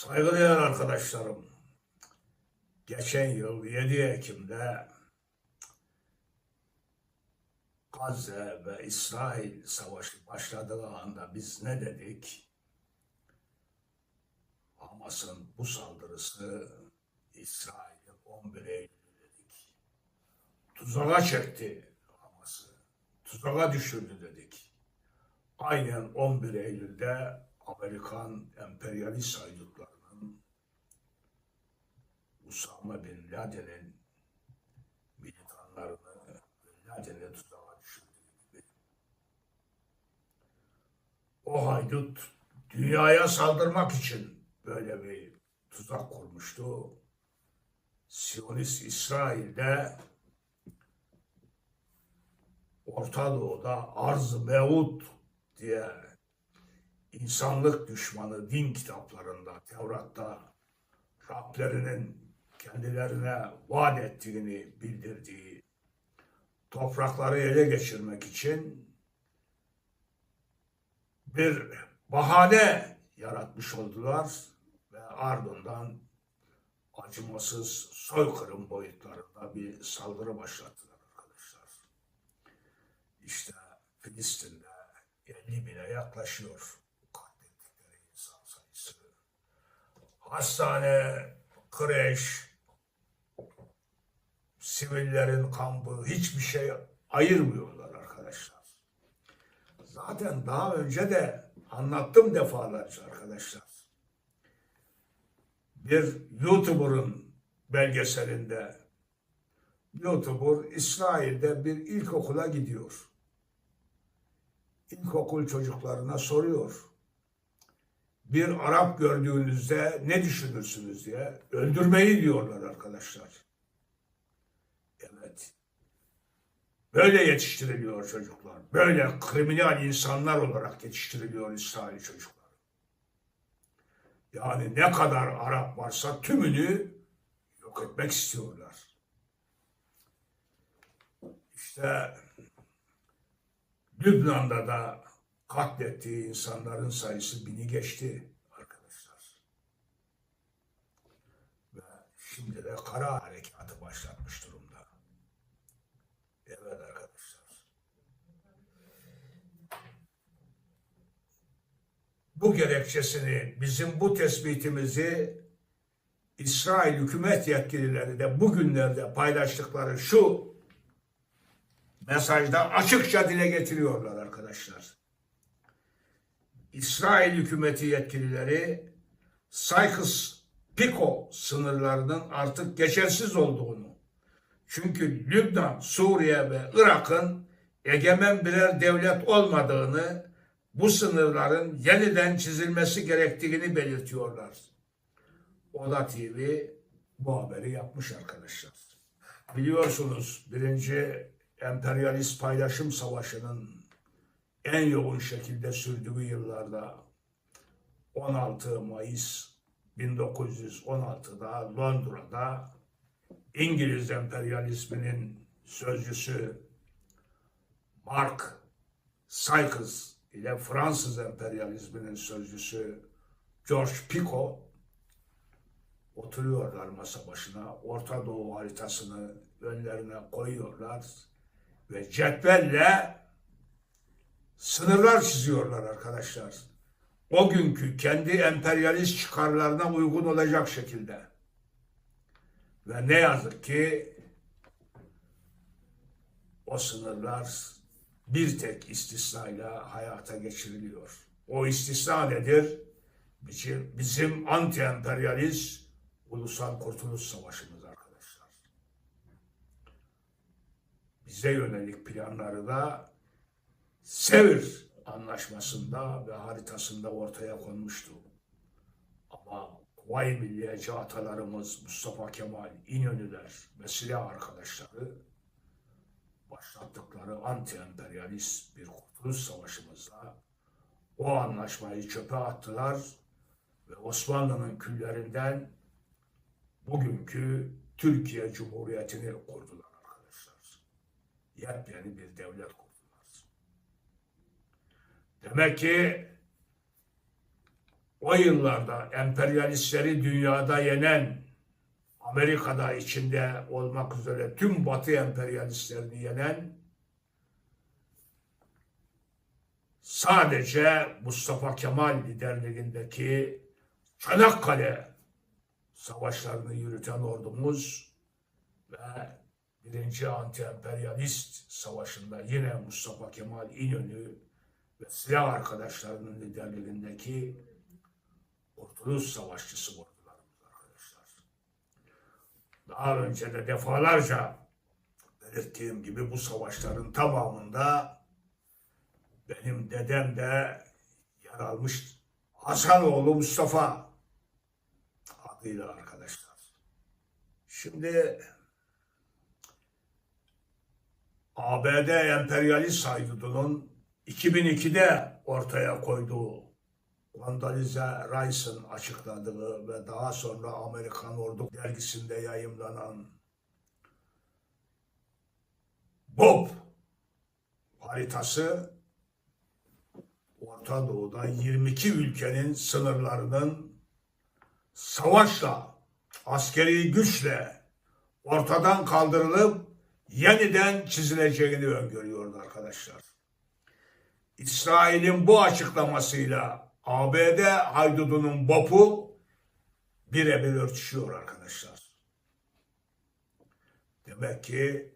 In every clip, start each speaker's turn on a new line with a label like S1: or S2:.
S1: Saygıdeğer arkadaşlarım, geçen yıl 7 Ekim'de Gazze ve İsrail savaşı başladığı anda biz ne dedik? Hamas'ın bu saldırısı İsrail'in 11 Eylül'ü dedik. Tuzağa çekti Hamas'ı. Tuzağa düşürdü dedik. Aynen 11 Eylül'de Amerikan emperyalist haydutlarının Usama Bin Laden'in militanlarını Bin Laden'e tuzağa düşürdüğü gibi o haydut dünyaya saldırmak için böyle bir tuzak kurmuştu. Siyonist İsrail'de Orta Doğu'da Arz-ı Mevut diye insanlık düşmanı din kitaplarında, Tevrat'ta Rablerinin kendilerine vaat ettiğini bildirdiği toprakları ele geçirmek için bir bahane yaratmış oldular ve ardından acımasız soykırım boyutlarında bir saldırı başlattılar arkadaşlar. İşte Filistin'de 50 bine yaklaşıyor Hastane, kreş, sivillerin kampı hiçbir şey ayırmıyorlar arkadaşlar. Zaten daha önce de anlattım defalarca arkadaşlar. Bir YouTuber'ın belgeselinde YouTuber İsrail'de bir ilkokula gidiyor. İlkokul çocuklarına soruyor. Bir Arap gördüğünüzde ne düşünürsünüz diye. Öldürmeyi diyorlar arkadaşlar. Evet. Böyle yetiştiriliyor çocuklar. Böyle kriminal insanlar olarak yetiştiriliyor İsrail çocuklar. Yani ne kadar Arap varsa tümünü yok etmek istiyorlar. İşte Lübnan'da da katlettiği insanların sayısı bini geçti arkadaşlar. Ve şimdi de kara harekatı başlatmış durumda. Evet arkadaşlar. Bu gerekçesini, bizim bu tespitimizi İsrail hükümet yetkilileri de bugünlerde paylaştıkları şu mesajda açıkça dile getiriyorlar arkadaşlar. İsrail hükümeti yetkilileri Sykes-Picot sınırlarının artık geçersiz olduğunu, çünkü Lübnan, Suriye ve Irak'ın egemen birer devlet olmadığını, bu sınırların yeniden çizilmesi gerektiğini belirtiyorlar. Oda TV bu haberi yapmış arkadaşlar. Biliyorsunuz birinci emperyalist paylaşım savaşının en yoğun şekilde sürdüğü yıllarda 16 Mayıs 1916'da Londra'da İngiliz emperyalizminin sözcüsü Mark Sykes ile Fransız emperyalizminin sözcüsü George Picot oturuyorlar masa başına. Orta Doğu haritasını önlerine koyuyorlar ve cetvelle sınırlar çiziyorlar arkadaşlar. O günkü kendi emperyalist çıkarlarına uygun olacak şekilde. Ve ne yazık ki o sınırlar bir tek istisnayla hayata geçiriliyor. O istisna nedir? Bizim, bizim anti-emperyalist ulusal kurtuluş savaşımız arkadaşlar. Bize yönelik planları da Sevr anlaşmasında ve haritasında ortaya konmuştu. Ama Kuvayi Milliyeci atalarımız Mustafa Kemal, İnönüler ve silah arkadaşları başlattıkları anti-emperyalist bir kurtuluş savaşımızda o anlaşmayı çöpe attılar ve Osmanlı'nın küllerinden bugünkü Türkiye Cumhuriyeti'ni kurdular arkadaşlar. Yepyeni bir devlet kurdular. Demek ki o yıllarda emperyalistleri dünyada yenen Amerika'da içinde olmak üzere tüm Batı emperyalistlerini yenen sadece Mustafa Kemal liderliğindeki Çanakkale savaşlarını yürüten ordumuz ve birinci anti-emperyalist savaşında yine Mustafa Kemal İnönü ve silah arkadaşlarının liderliğindeki Kurtuluş Savaşçısı ordularımız arkadaşlar. Daha önce de defalarca belirttiğim gibi bu savaşların tamamında benim dedem de yer almış Hasanoğlu Mustafa adıyla arkadaşlar. Şimdi ABD emperyalist haydudunun 2002'de ortaya koyduğu Condoleezza Rice'ın açıkladığı ve daha sonra Amerikan Ordu dergisinde yayımlanan Bob haritası Orta Doğu'da 22 ülkenin sınırlarının savaşla, askeri güçle ortadan kaldırılıp yeniden çizileceğini öngörüyordu arkadaşlar. İsrail'in bu açıklamasıyla ABD haydudunun bopu birebir örtüşüyor arkadaşlar. Demek ki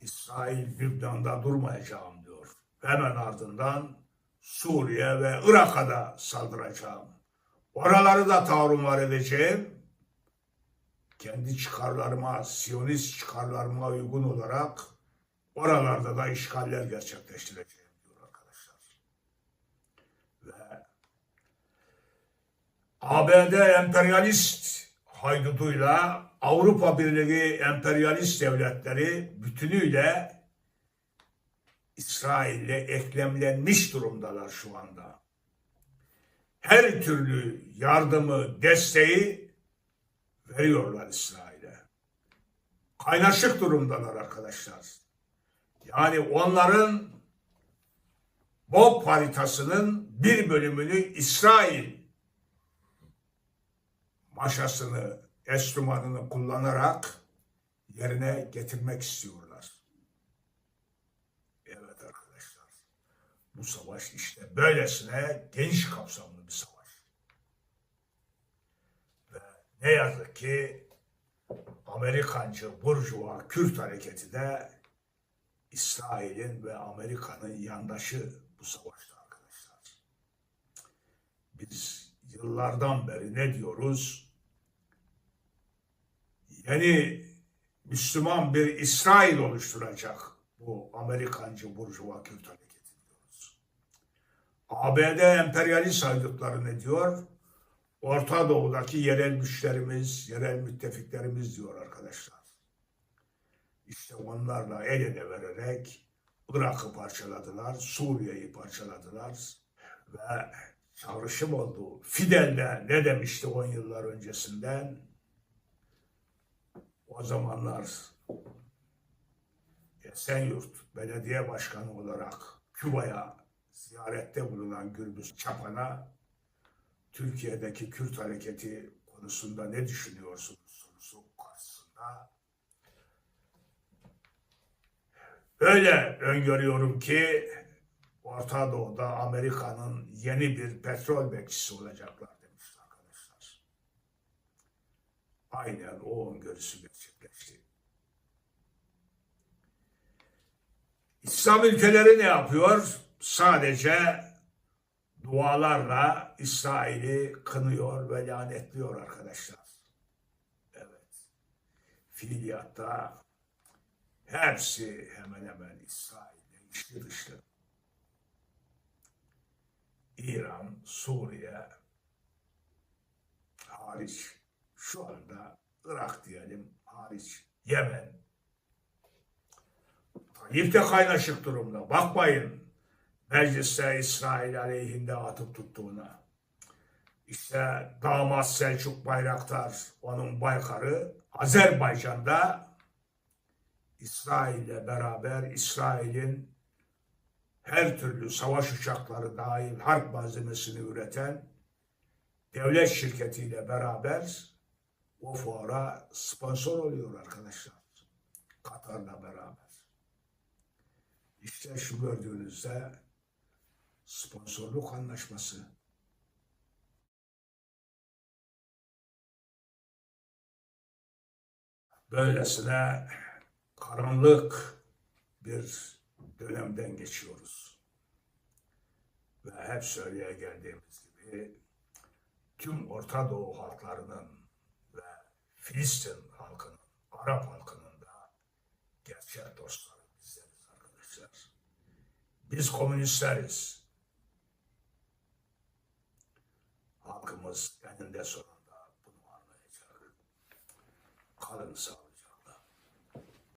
S1: İsrail Lübnan'da durmayacağım diyor. Hemen ardından Suriye ve Irak'a da saldıracağım. Oraları da tarumar edeceğim. Kendi çıkarlarıma, Siyonist çıkarlarıma uygun olarak oralarda da işgaller gerçekleştireceğim diyor arkadaşlar. Ve ABD emperyalist hayduduyla Avrupa Birliği emperyalist devletleri bütünüyle İsrail'le eklemlenmiş durumdalar şu anda. Her türlü yardımı, desteği veriyorlar İsrail'e. Kaynaşık durumdalar arkadaşlar. Yani onların Bob haritasının bir bölümünü İsrail maşasını, enstrümanını kullanarak yerine getirmek istiyorlar. Evet arkadaşlar. Bu savaş işte böylesine geniş kapsamlı bir savaş. Ve ne yazık ki Amerikancı Burjuva Kürt hareketi de İsrail'in ve Amerika'nın yandaşı bu savaşta arkadaşlar. Biz yıllardan beri ne diyoruz? Yeni Müslüman bir İsrail oluşturacak bu Amerikancı Burjuva Kürt hareketi diyoruz. ABD emperyalist haydutları ne diyor? Orta Doğu'daki yerel güçlerimiz, yerel müttefiklerimiz diyor arkadaşlar. İşte onlarla el ele vererek Irak'ı parçaladılar, Suriye'yi parçaladılar ve çağrışım oldu. Fidel de ne demişti 10 yıllar öncesinden? O zamanlar Esenyurt Belediye Başkanı olarak Küba'ya ziyarette bulunan Gürbüz Çapan'a Türkiye'deki Kürt hareketi konusunda ne düşünüyorsunuz sorusu karşısında öyle öngörüyorum ki Orta Doğu'da Amerika'nın yeni bir petrol bekçisi olacaklar demişti arkadaşlar. Aynen o öngörüsü gerçekleşti. İslam ülkeleri ne yapıyor? Sadece dualarla İsrail'i kınıyor ve lanetliyor arkadaşlar. Evet. Fiiliyatta hepsi hemen hemen İsrail'de içli dışlı. İran, Suriye hariç şu anda Irak diyelim hariç Yemen Tayyip kaynaşık durumda. Bakmayın mecliste İsrail aleyhinde atıp tuttuğuna. İşte damat Selçuk Bayraktar, onun baykarı Azerbaycan'da İsrail'le beraber İsrail'in her türlü savaş uçakları dahil harp malzemesini üreten devlet şirketiyle beraber o fuara sponsor oluyor arkadaşlar. Katar'la beraber. İşte şu gördüğünüzde sponsorluk anlaşması. Böylesine karanlık bir dönemden geçiyoruz. Ve hep söyleye geldiğimiz gibi tüm Orta Doğu halklarının Filistin halkının, Arap halkının da gerçek dostları bizleriz arkadaşlar. Biz komünistleriz. Halkımız eninde sonunda bunu anlayacak. Kalın sağlıcakla.